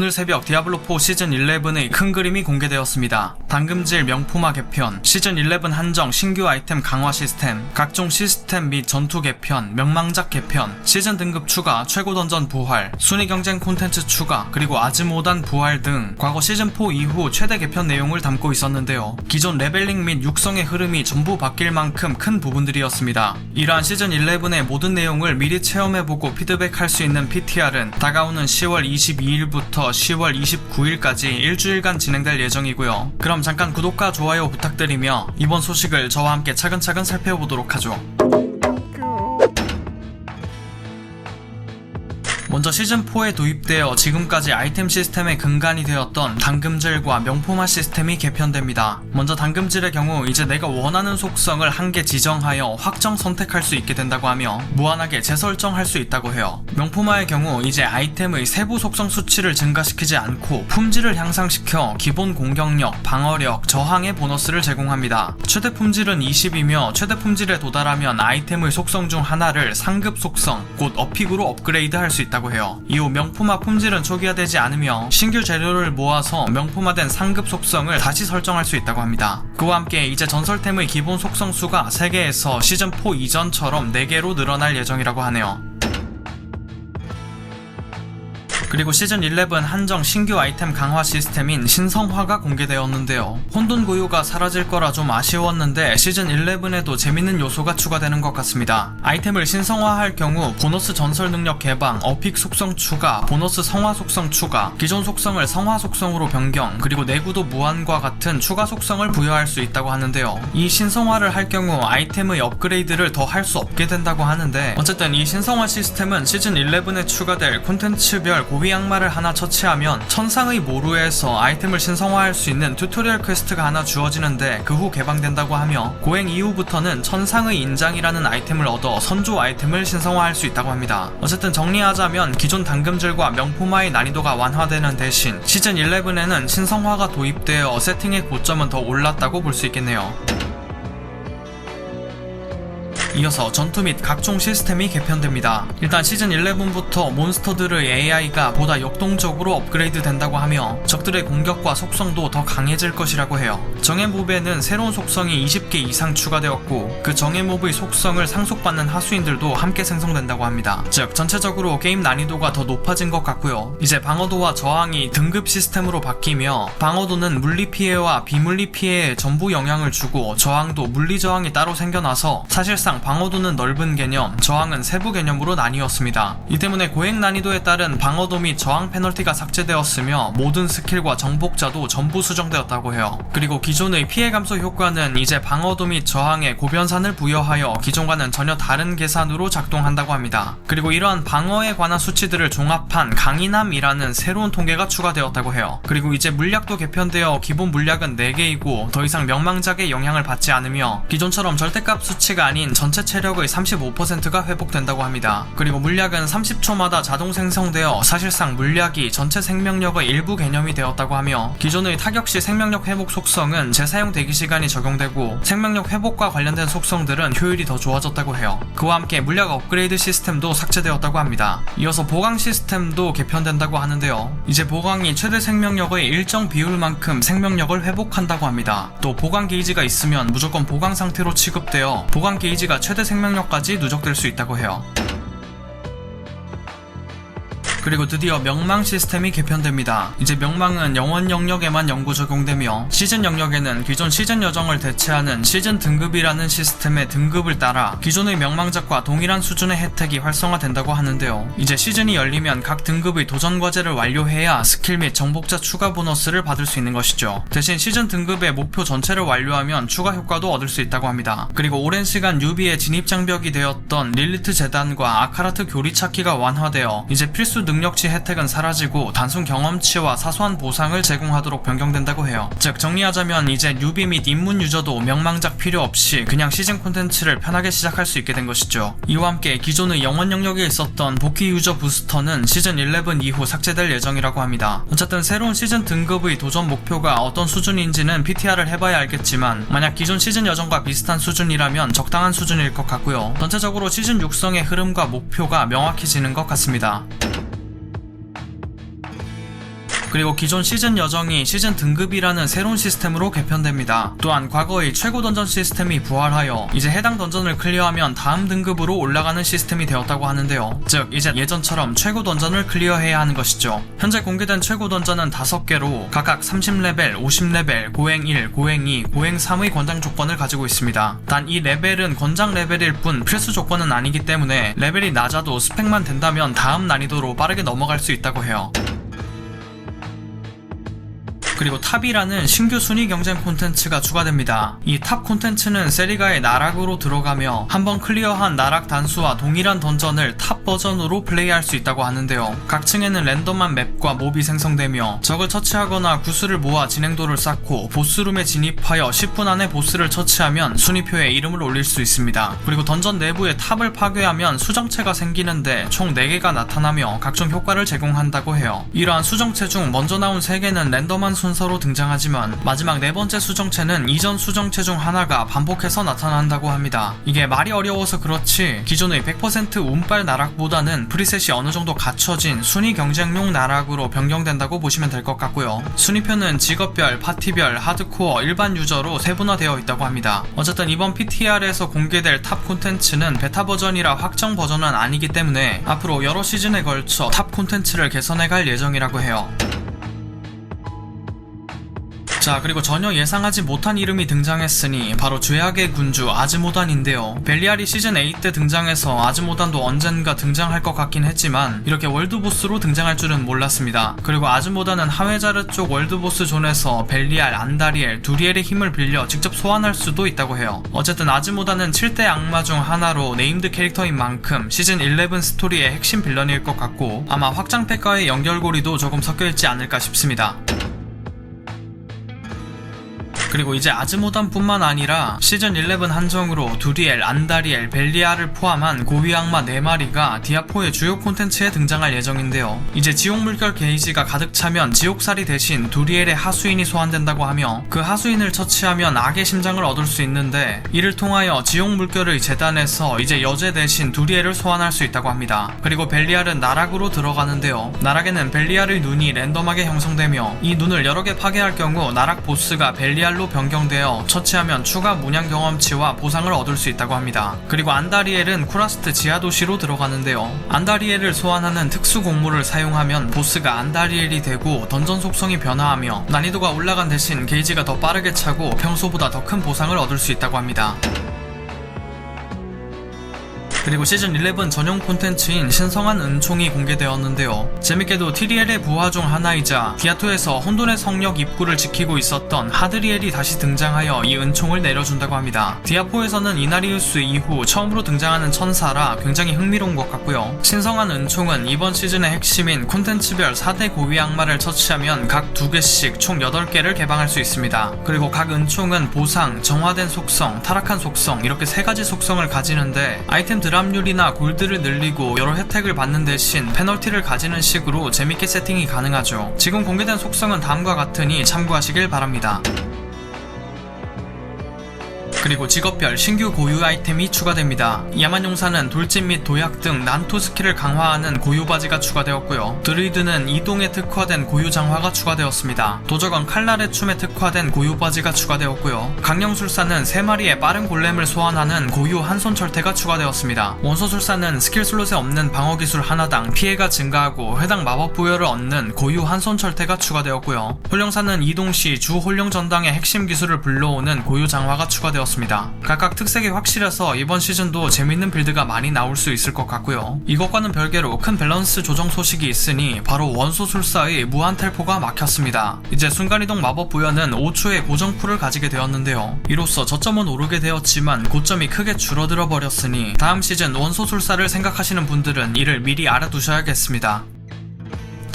오늘 새벽 디아블로4 시즌 11의 큰 그림이 공개되었습니다. 당금질 명품화 개편, 시즌 11 한정 신규 아이템 강화 시스템, 각종 시스템 및 전투 개편, 명망작 개편, 시즌 등급 추가, 최고 던전 부활, 순위 경쟁 콘텐츠 추가, 그리고 아즈모단 부활 등 과거 시즌4 이후 최대 개편 내용을 담고 있었는데요. 기존 레벨링 및 육성의 흐름이 전부 바뀔 만큼 큰 부분들이었습니다. 이러한 시즌 11의 모든 내용을 미리 체험해보고 피드백할 수 있는 PTR은 다가오는 10월 22일부터 10월 29일까지 일주일간 진행될 예정이고요. 그럼 잠깐 구독과 좋아요 부탁드리며 이번 소식을 저와 함께 차근차근 살펴보도록 하죠. 먼저 시즌4에 도입되어 지금까지 아이템 시스템의 근간이 되었던 당금질과 명품화 시스템이 개편됩니다. 먼저 당금질의 경우 이제 내가 원하는 속성을 한 개 지정하여 확정 선택할 수 있게 된다고 하며 무한하게 재설정할 수 있다고 해요. 명품화의 경우 이제 아이템의 세부 속성 수치를 증가시키지 않고 품질을 향상시켜 기본 공격력, 방어력, 저항의 보너스를 제공합니다. 최대 품질은 20이며 최대 품질에 도달하면 아이템의 속성 중 하나를 상급 속성, 곧 어픽으로 업그레이드 할 수 있다고 해요. 이후 명품화 품질은 초기화되지 않으며 신규 재료를 모아서 명품화된 상급 속성을 다시 설정할 수 있다고 합니다. 그와 함께 이제 전설템의 기본 속성 수가 3개에서 시즌4 이전처럼 4개로 늘어날 예정이라고 하네요. 그리고 시즌 11 한정 신규 아이템 강화 시스템인 신성화가 공개되었는데요. 혼돈 고유가 사라질 거라 좀 아쉬웠는데 시즌 11에도 재밌는 요소가 추가되는 것 같습니다. 아이템을 신성화할 경우 보너스 전설 능력 개방, 어픽 속성 추가, 보너스 성화 속성 추가, 기존 속성을 성화 속성으로 변경, 그리고 내구도 무한과 같은 추가 속성을 부여할 수 있다고 하는데요. 이 신성화를 할 경우 아이템의 업그레이드를 더 할 수 없게 된다고 하는데 어쨌든 이 신성화 시스템은 시즌 11에 추가될 콘텐츠별 고위 악마를 하나 처치하면 천상의 모루에서 아이템을 신성화할 수 있는 튜토리얼 퀘스트가 하나 주어지는데 그 후 개방된다고 하며 고행 이후부터는 천상의 인장이라는 아이템을 얻어 선조 아이템을 신성화할 수 있다고 합니다. 어쨌든 정리하자면 기존 당금질과 명품화의 난이도가 완화되는 대신 시즌 11에는 신성화가 도입되어 세팅의 고점은 더 올랐다고 볼 수 있겠네요. 이어서 전투 및 각종 시스템이 개편됩니다. 일단 시즌 11부터 몬스터들의 AI가 보다 역동적으로 업그레이드 된다고 하며 적들의 공격과 속성도 더 강해질 것이라고 해요. 정예 몹에는 새로운 속성이 20개 이상 추가되었고 그 정예 몹의 속성을 상속받는 하수인들도 함께 생성된다고 합니다. 즉 전체적으로 게임 난이도가 더 높아진 것 같고요. 이제 방어도와 저항이 등급 시스템으로 바뀌며 방어도는 물리 피해와 비물리 피해에 전부 영향을 주고 저항도 물리 저항이 따로 생겨나서 사실상 방어도는 넓은 개념, 저항은 세부 개념으로 나뉘었습니다. 이 때문에 고행 난이도에 따른 방어도 및 저항 페널티가 삭제되었으며 모든 스킬과 정복자도 전부 수정되었다고 해요. 그리고 기존의 피해 감소 효과는 이제 방어도 및 저항에 고변산을 부여하여 기존과는 전혀 다른 계산으로 작동한다고 합니다. 그리고 이러한 방어에 관한 수치들을 종합한 강인함이라는 새로운 통계가 추가되었다고 해요. 그리고 이제 물약도 개편되어 기본 물약은 4개이고 더 이상 명망작의 영향을 받지 않으며 기존처럼 절대값 수치가 아닌 전체 체력의 35%가 회복된다고 합니다. 그리고 물약은 30초마다 자동 생성되어 사실상 물약이 전체 생명력의 일부 개념이 되었다고 하며 기존의 타격 시 생명력 회복 속성은 재사용 대기 시간이 적용되고 생명력 회복과 관련된 속성들은 효율이 더 좋아졌다고 해요. 그와 함께 물약 업그레이드 시스템도 삭제되었다고 합니다. 이어서 보강 시스템도 개편된다고 하는데요. 이제 보강이 최대 생명력의 일정 비율만큼 생명력을 회복한다고 합니다. 또 보강 게이지가 있으면 무조건 보강 상태로 취급되어 보강 게이지가 최대 생명력까지 누적될 수 있다고 해요. 그리고 드디어 명망 시스템이 개편됩니다. 이제 명망은 영원 영역에만 영구 적용되며 시즌 영역에는 기존 시즌 여정을 대체하는 시즌 등급이라는 시스템의 등급을 따라 기존의 명망작과 동일한 수준의 혜택이 활성화된다고 하는데요. 이제 시즌이 열리면 각 등급의 도전 과제를 완료해야 스킬 및 정복자 추가 보너스를 받을 수 있는 것이죠. 대신 시즌 등급의 목표 전체를 완료하면 추가 효과도 얻을 수 있다고 합니다. 그리고 오랜 시간 유비의 진입 장벽이 되었던 릴리트 재단과 아카라트 교리 찾기가 완화되어 이제 필수 능력치 혜택은 사라지고 단순 경험치와 사소한 보상을 제공하도록 변경된다고 해요. 즉 정리하자면 이제 뉴비 및 입문 유저도 명망작 필요 없이 그냥 시즌 콘텐츠를 편하게 시작할 수 있게 된 것이죠. 이와 함께 기존의 영원 영역에 있었던 복귀 유저 부스터는 시즌 11 이후 삭제될 예정이라고 합니다. 어쨌든 새로운 시즌 등급의 도전 목표가 어떤 수준인지는 PTR을 해봐야 알겠지만 만약 기존 시즌 여정과 비슷한 수준이라면 적당한 수준일 것 같고요. 전체적으로 시즌 육성의 흐름과 목표가 명확해지는 것 같습니다. 그리고 기존 시즌 여정이 시즌 등급이라는 새로운 시스템으로 개편됩니다. 또한 과거의 최고 던전 시스템이 부활하여 이제 해당 던전을 클리어하면 다음 등급으로 올라가는 시스템이 되었다고 하는데요. 즉 이제 예전처럼 최고 던전을 클리어해야 하는 것이죠. 현재 공개된 최고 던전은 5개로 각각 30레벨, 50레벨, 고행 1, 고행 2, 고행 3의 권장 조건을 가지고 있습니다. 단 이 레벨은 권장 레벨일 뿐 필수 조건은 아니기 때문에 레벨이 낮아도 스펙만 된다면 다음 난이도로 빠르게 넘어갈 수 있다고 해요. 그리고 탑이라는 신규 순위 경쟁 콘텐츠가 추가됩니다. 이 탑 콘텐츠는 세리가의 나락으로 들어가며 한번 클리어한 나락 단수와 동일한 던전을 탑 버전으로 플레이할 수 있다고 하는데요. 각 층에는 랜덤한 맵과 몹이 생성되며 적을 처치하거나 구슬을 모아 진행도를 쌓고 보스룸에 진입하여 10분 안에 보스를 처치하면 순위표에 이름을 올릴 수 있습니다. 그리고 던전 내부에 탑을 파괴하면 수정체가 생기는데 총 4개가 나타나며 각종 효과를 제공한다고 해요. 이러한 수정체 중 먼저 나온 3개는 랜덤한 순 서로 등장하지만 마지막 네 번째 수정체는 이전 수정체 중 하나가 반복해서 나타난다고 합니다. 이게 말이 어려워서 그렇지 기존의 100% 운빨 나락보다는 프리셋이 어느 정도 갖춰진 순위 경쟁용 나락으로 변경된다고 보시면 될 것 같고요. 순위표는 직업별, 파티별, 하드코어, 일반 유저로 세분화되어 있다고 합니다. 어쨌든 이번 PTR에서 공개될 탑 콘텐츠는 베타 버전이라 확정 버전은 아니기 때문에 앞으로 여러 시즌에 걸쳐 탑 콘텐츠를 개선해 갈 예정이라고 해요. 자 그리고 전혀 예상하지 못한 이름이 등장했으니 바로 죄악의 군주 아즈모단인데요. 벨리알이 시즌 8 때 등장해서 아즈모단도 언젠가 등장할 것 같긴 했지만 이렇게 월드보스로 등장할 줄은 몰랐습니다. 그리고 아즈모단은 하웨자르 쪽 월드보스 존에서 벨리알, 안다리엘, 두리엘의 힘을 빌려 직접 소환할 수도 있다고 해요. 어쨌든 아즈모단은 7대 악마 중 하나로 네임드 캐릭터인 만큼 시즌 11 스토리의 핵심 빌런일 것 같고 아마 확장팩과의 연결고리도 조금 섞여있지 않을까 싶습니다 그리고 이제 아즈모단뿐만 아니라 시즌 11 한정으로 두리엘, 안다리엘, 벨리아를 포함한 고위 악마 4마리가 디아포의 주요 콘텐츠에 등장할 예정인데요. 이제 지옥 물결 게이지가 가득 차면 지옥살이 대신 두리엘의 하수인이 소환된다고 하며 그 하수인을 처치하면 악의 심장을 얻을 수 있는데 이를 통하여 지옥 물결의 재단에서 이제 여제 대신 두리엘을 소환할 수 있다고 합니다. 그리고 벨리알은 나락으로 들어가는데요. 나락에는 벨리알의 눈이 랜덤하게 형성되며 이 눈을 여러 개 파괴할 경우 나락 보스가 벨리알로 변경되어 처치하면 추가 문양 경험치와 보상을 얻을 수 있다고 합니다. 그리고 안다리엘은 쿠라스트 지하 도시로 들어가는데요. 안다리엘을 소환하는 특수 공물을 사용하면 보스가 안다리엘이 되고 던전 속성이 변화하며 난이도가 올라간 대신 게이지가 더 빠르게 차고 평소보다 더 큰 보상을 얻을 수 있다고 합니다. 그리고 시즌 11 전용 콘텐츠인 신성한 은총이 공개되었는데요. 재밌게도 티리엘의 부하 중 하나이자 디아토에서 혼돈의 성역 입구를 지키고 있었던 하드리엘이 다시 등장하여 이 은총을 내려준다고 합니다. 디아포에서는 이나리우스 이후 처음으로 등장하는 천사라 굉장히 흥미로운 것 같고요. 신성한 은총은 이번 시즌의 핵심인 콘텐츠별 4대 고위 악마를 처치하면 각 2개씩 총 8개를 개방할 수 있습니다. 그리고 각 은총은 보상, 정화된 속성, 타락한 속성 이렇게 세 가지 속성을 가지는데 아이템 드랍률이나 골드를 늘리고 여러 혜택을 받는 대신 페널티를 가지는 식으로 재밌게 세팅이 가능하죠. 지금 공개된 속성은 다음과 같으니 참고하시길 바랍니다. 그리고 직업별 신규 고유 아이템이 추가됩니다. 야만용사는 돌진 및 도약 등 난투 스킬을 강화하는 고유 바지가 추가되었고요. 드루이드는 이동에 특화된 고유 장화가 추가되었습니다. 도적은 칼날의 춤에 특화된 고유 바지가 추가되었고요. 강령술사는 3마리의 빠른 골렘을 소환하는 고유 한손 철퇴가 추가되었습니다. 원소술사는 스킬 슬롯에 없는 방어 기술 하나당 피해가 증가하고 해당 마법 부여를 얻는 고유 한손 철퇴가 추가되었고요. 홀령사는 이동 시 주 홀령 전당의 핵심 기술을 불러오는 고유 장화가 추가되었습니다. 각각 특색이 확실해서 이번 시즌도 재밌는 빌드가 많이 나올 수 있을 것 같고요. 이것과는 별개로 큰 밸런스 조정 소식이 있으니 바로 원소술사의 무한 텔포가 막혔습니다. 이제 순간이동 마법 부여는 5초의 고정풀을 가지게 되었는데요. 이로써 저점은 오르게 되었지만 고점이 크게 줄어들어 버렸으니 다음 시즌 원소술사를 생각하시는 분들은 이를 미리 알아두셔야겠습니다.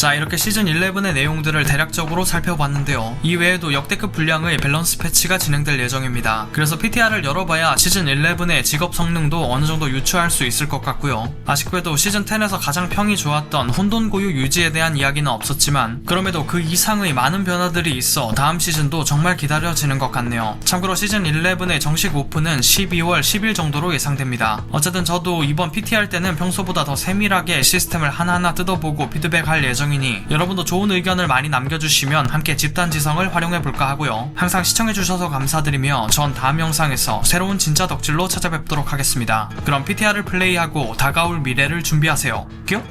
자 이렇게 시즌 11의 내용들을 대략적으로 살펴봤는데요. 이 외에도 역대급 분량의 밸런스 패치가 진행될 예정입니다. 그래서 PTR을 열어봐야 시즌 11의 직업 성능도 어느정도 유추할 수 있을 것 같고요. 아쉽게도 시즌 10에서 가장 평이 좋았던 혼돈 고유 유지에 대한 이야기는 없었지만 그럼에도 그 이상의 많은 변화들이 있어 다음 시즌도 정말 기다려지는 것 같네요. 참고로 시즌 11의 정식 오픈은 12월 10일 정도로 예상됩니다. 어쨌든 저도 이번 PTR 때는 평소보다 더 세밀하게 시스템을 하나하나 뜯어보고 피드백할 예정 중이니 여러분도 좋은 의견을 많이 남겨주시면 함께 집단지성을 활용해볼까 하고요. 항상 시청해주셔서 감사드리며 전 다음 영상에서 새로운 진짜 덕질로 찾아뵙도록 하겠습니다. 그럼 PTR을 플레이하고 다가올 미래를 준비하세요. 뀨?